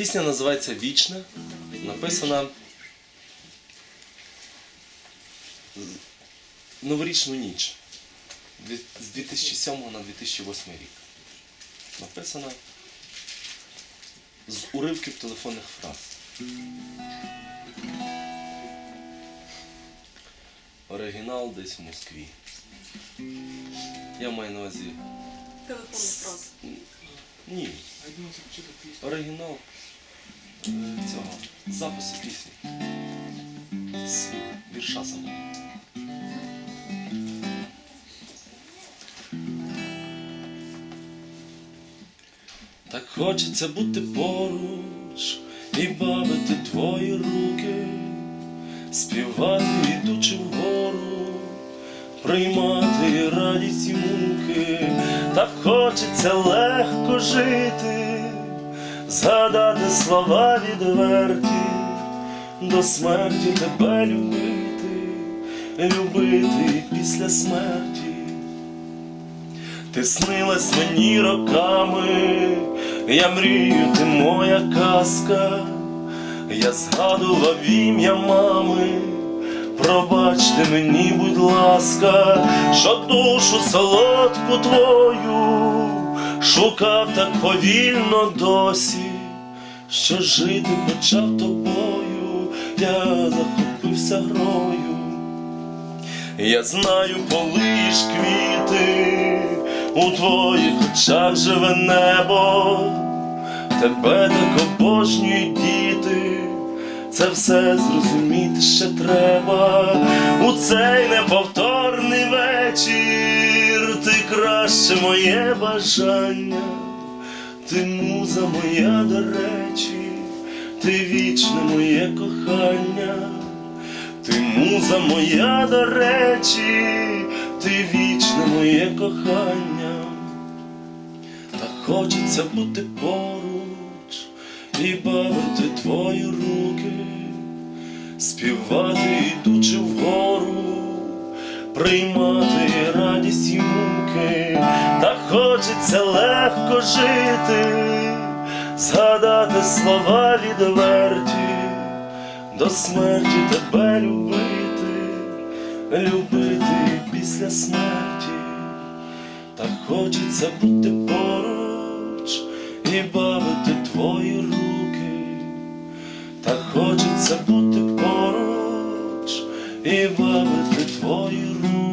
Пісня називається Вічне. Написана новорічну ніч з 2007 на 2008 рік. Написана з уривків телефонних фраз. Оригінал десь в Москві. Я маю на увазі. Телефонну фразу. Ні. Оригінал цього запису пісні. З вірша самого. Так хочеться бути поруч і бавити твої руки, співати ідучи вгору, приймати радість і муки, так хочеться легко жити, згадати слова відверті, до смерті тебе любити, любити після смерті. Ти снилась мені роками, я мрію, ти моя казка, я згадував ім'я мами, пробачте мені, будь ласка, що душу солодку твою шукав так повільно досі, що жити почав тобою, я захопився грою. Я знаю, полиш квіти, у твоїх очах живе небо, тебе так обожнюють діти, це все зрозуміти ще треба. У цей неповторний краще моє бажання, ти муза моя до речі, ти вічне моє кохання. Ти муза моя до речі, ти вічне моє кохання, та хочеться бути поруч і бавити твої руки, співати, ідучи вгору, приймати радість та хочеться легко жити, згадати слова відверті. До смерті тебе любити, любити після смерті, та хочеться бути поруч і бавити твої руки, та хочеться бути поруч і бавити твої руки.